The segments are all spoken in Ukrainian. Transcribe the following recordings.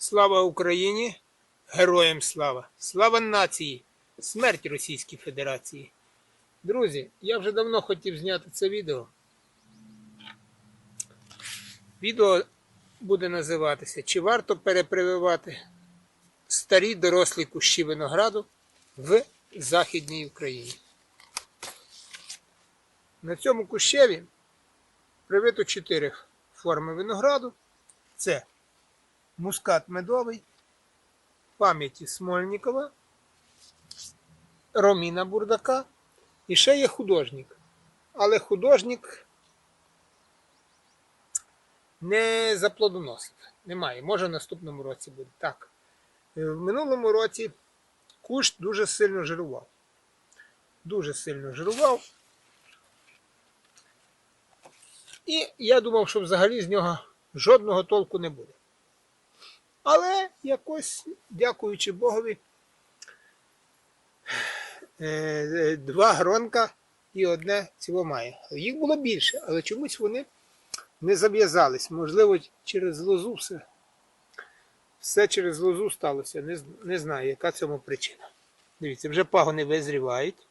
Слава Україні! Героям слава! Слава нації! Смерть Російській Федерації! Друзі, я вже давно хотів зняти це відео. Відео буде називатися Чи варто перепрививати старі дорослі кущі винограду в Західній Україні? На цьому кущеві привито чотири форми винограду. Це мускат медовий, пам'яті Смольнікова, Роміна Бурдака і ще є художник. Але художник не заплодоносив. Немає. Може в наступному році буде. Так. Е, В минулому році кущ дуже сильно жирував. Дуже сильно жирував. І я думав, що взагалі з нього жодного толку не буде. Але якось, дякуючи Богові, е, е, два гронка і одне ціло має. Їх було більше, але чомусь вони не зав'язались. Можливо, через лозу все. Все через лозу сталося. Не, не знаю, яка цьому причина. Дивіться, вже пагони визрівають.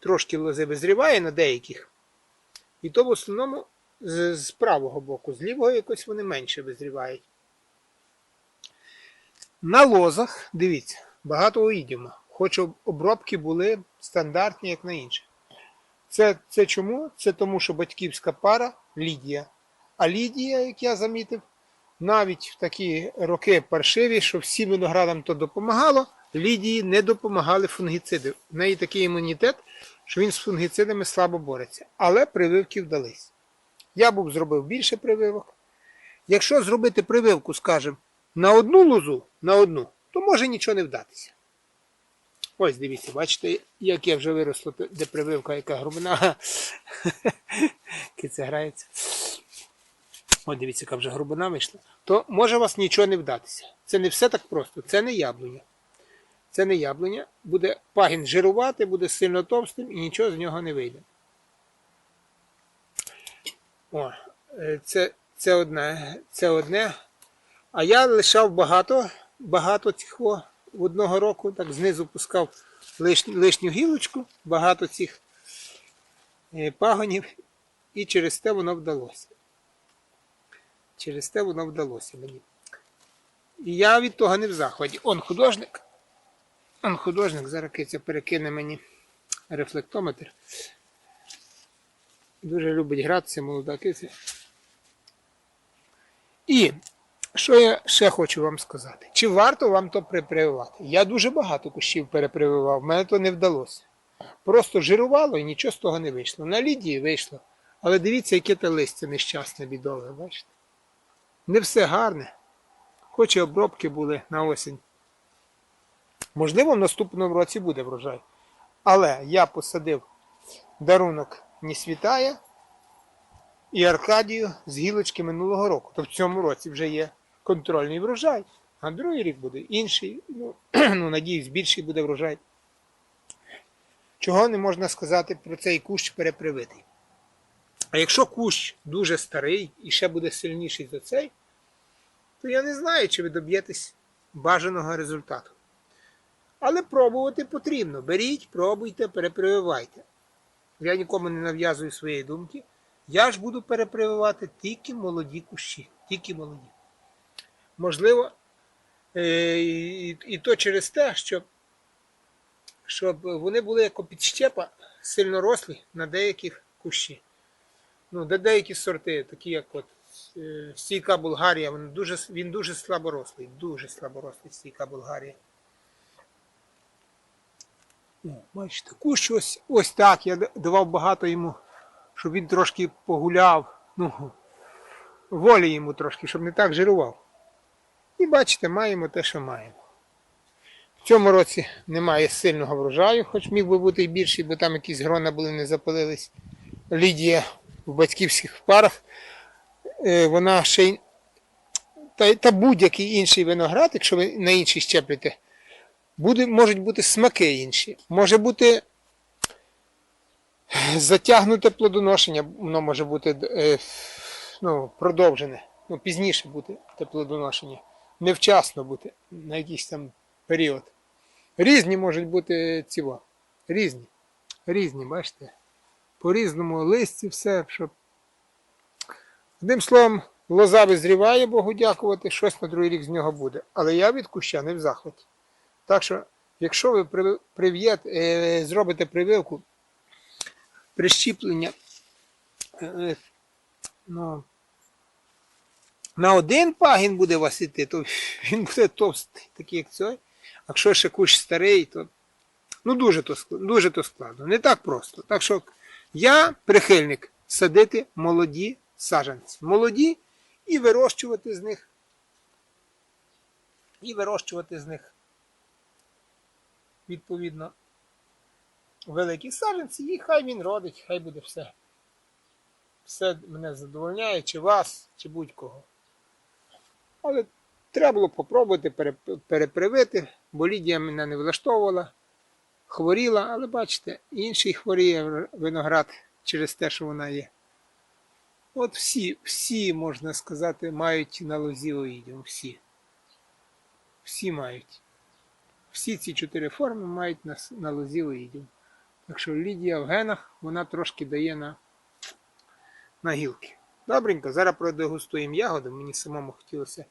Трошки лози визріває на деяких. І то в основному з, з правого боку, з лівого якось вони менше визрівають. На лозах, дивіться, багато оїдіма. Хоч обробки були стандартні, як на інших. Це, це чому? Це тому, що батьківська пара Лідія. А Лідія, як я замітив, навіть в такі роки паршиві, що всім виноградам то допомагало, Лідії не допомагали фунгіциди. В неї такий імунітет, що він з фунгіцидами слабо бореться. Але прививки вдались. Я був зробив більше прививок. Якщо зробити прививку, скажімо, на одну лозу, на одну, то може нічого не вдатися. Ось дивіться, бачите, як я вже виросло, де прививка, яка грубина. Киця грається. Ось дивіться, яка вже грубина вийшла. То може у вас нічого не вдатися. Це не все так просто. Це не яблуня. Це не яблуня. Буде пагін жирувати, буде сильно товстим і нічого з нього не вийде. О, е, це, це одне. Це одне. А я лишав багато, багато цих о, одного року, так знизу пускав лишню, лишню гілочку, багато цих е, пагонів, і через те воно вдалося. Через те воно вдалося мені. І я від того не в захваті. Он художник. Он художник, зараз киця перекине мені рефлектометр. Дуже любить гратися, молода киця. І що я ще хочу вам сказати? Чи варто вам то припрививати? Я дуже багато кущів перепрививав, мене то не вдалося. Просто жирувало і нічого з того не вийшло. На Лідії вийшло. Але дивіться, яке те листя нещасне, бідове, бачите? Не все гарне. Хоч і обробки були на осінь. Можливо, в наступному році буде врожай. Але я посадив дарунок не світає і Аркадію з гілочки минулого року. То в цьому році вже є контрольний врожай. А другий рік буде інший. Ну, ну надіюсь, більший буде врожай. Чого не можна сказати про цей кущ перепривитий? А якщо кущ дуже старий і ще буде сильніший за цей, то я не знаю, чи ви доб'єтесь бажаного результату. Але пробувати потрібно. Беріть, пробуйте, перепрививайте. Я нікому не нав'язую своєї думки. Я ж буду перепрививати тільки молоді кущі. Тільки молоді. Можливо, е, і, то через те, щоб, щоб вони були як підщепа сильно рослі на деяких кущі. Ну, де деякі сорти, такі як от е, стійка Болгарія, він дуже, він дуже слаборослий, дуже слаборослий стійка Болгарія. О, бачите, кущ ось, ось так. Я давав багато йому, щоб він трошки погуляв. Ну, волі йому трошки, щоб не так жирував. І бачите, маємо те, що маємо. В цьому році немає сильного врожаю, хоч міг би бути і більший, бо там якісь грона були не запалились. Лідія в батьківських парах. Е, Вона ще й та, та будь-який інший виноград, якщо ви на інший щеплюєте, буде, можуть бути смаки інші. Може бути затягнуте плодоношення, воно може бути е, ну, продовжене. ну, пізніше бути теплодоношення, невчасно бути на якийсь там період. Різні можуть бути ціво. Різні. Різні, бачите? По різному листі, все, щоб. Одним словом, лоза визріває, Богу дякувати, щось на другий рік з нього буде. Але я від куща не в захваті. Так що, якщо ви при- прив'єт- е, зробите прививку, прищіплення е, е, ну, на один пагін буде вас іти, то він буде товстий, такий як цей. А якщо ще кущ старий, то ну дуже то, дуже то складно. Не так просто. Так що я прихильник садити молоді саджанці. Молоді і вирощувати з них. І вирощувати з них відповідно великі саджанці, і хай він родить, хай буде все. Все мене задовольняє, чи вас, чи будь-кого. Але треба було попробувати перепривити, бо Лідія мене не влаштовувала, хворіла, але бачите, інший хворіє виноград через те, що вона є. От всі, всі, можна сказати, мають на лозі оїдіум. Всі. Всі мають. Всі ці чотири форми мають на, лозі оїдіум. Так що Лідія в генах, вона трошки дає на, на гілки. Добренько, зараз продегустуємо ягоду. Мені самому хотілося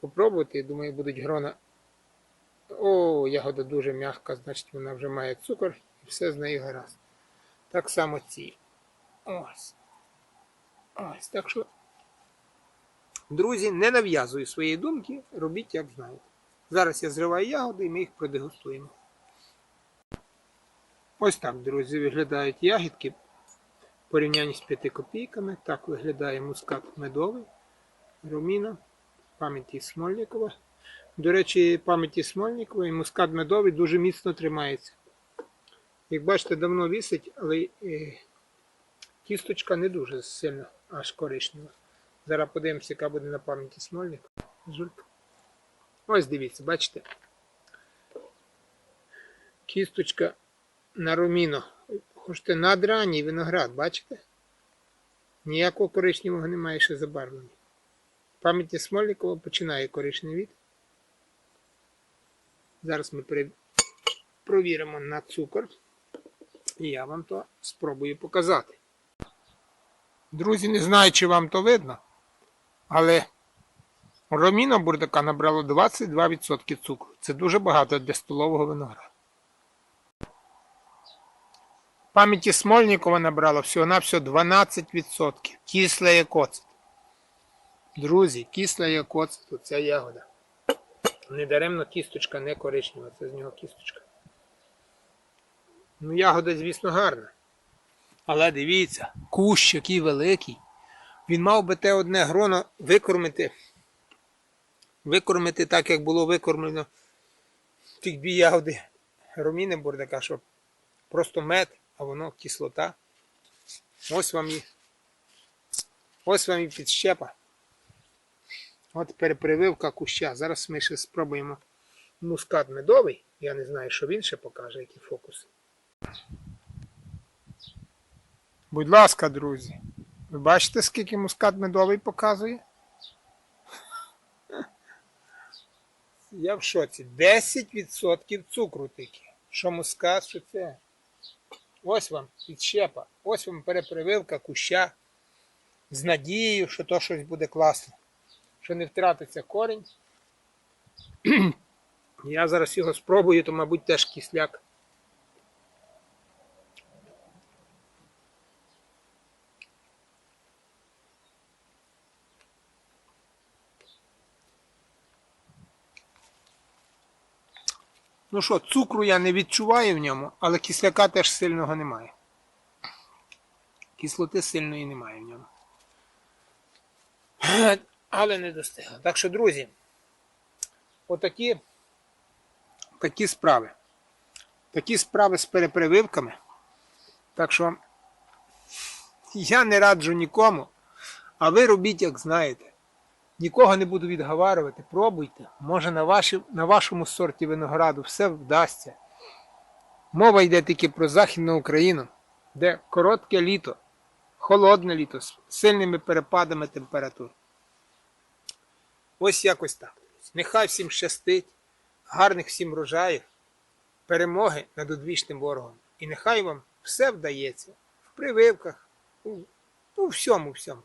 попробувати. Я думаю, будуть грона. О, ягода дуже м'яка, значить вона вже має цукор і все з нею гаразд. Так само ці. Ось. Ось. Так що, друзі, не нав'язую свої думки, робіть як знаєте. Зараз я зриваю ягоди і ми їх продегустуємо. Ось так, друзі, виглядають ягідки. Порівнянні з 5 копійками. Так виглядає мускат медовий, роміна, пам'яті Смольникова. До речі, пам'яті Смольникова і мускат медовий дуже міцно тримається. Як бачите, давно вісить, але е, кісточка не дуже сильно аж коричнева. Зараз подивимося, яка буде на пам'яті Смольникова. Ось дивіться, бачите? Кісточка на роміно. Хочете надранній виноград, бачите? Ніякого коричневого немає ще забарвлення. Пам'яті Смольникова починає коричневіти. Зараз ми провіримо на цукор. І я вам то спробую показати. Друзі, не знаю, чи вам то видно, але роміно бурдака набрало 22% цукру. Це дуже багато для столового винограду. Пам'яті Смольникова набрало всього-навсього 12%. Кисла як оцет. Друзі, кисла як оцет, ця ягода. Недаремно кісточка не коричнева, це з нього кісточка. Ну, ягода, звісно, гарна. Але дивіться, кущ який великий. Він мав би те одне гроно викормити. Викормити так, як було викормлено тих дві ягоди роміни бурдака, щоб просто мед, а воно кислота. Ось вам і. Ось вам і підщепа. От перепрививка куща. Зараз ми ще спробуємо мускат медовий. Я не знаю, що він ще покаже, які фокуси. Будь ласка, друзі. Ви бачите, скільки мускат медовий показує? Я в шоці. 10% цукру тільки. Що муска, що це? Ось вам підщепа, ось вам перепрививка куща з надією, що то щось буде класно, що не втратиться корінь. Я зараз його спробую, то, мабуть, теж кисляк. Ну що, цукру я не відчуваю в ньому, але кисляка теж сильного немає. Кислоти сильної немає в ньому. Але не достигло. Так що, друзі, отакі такі справи. Такі справи з перепрививками. Так що я не раджу нікому, а ви робіть, як знаєте. Нікого не буду відговарювати, пробуйте. Може на, ваші, на вашому сорті винограду все вдасться. Мова йде тільки про Західну Україну, де коротке літо, холодне літо з сильними перепадами температур. Ось якось так. Нехай всім щастить, гарних всім врожаїв, перемоги над одвічним ворогом. І нехай вам все вдається в прививках, у, у всьому, всьому.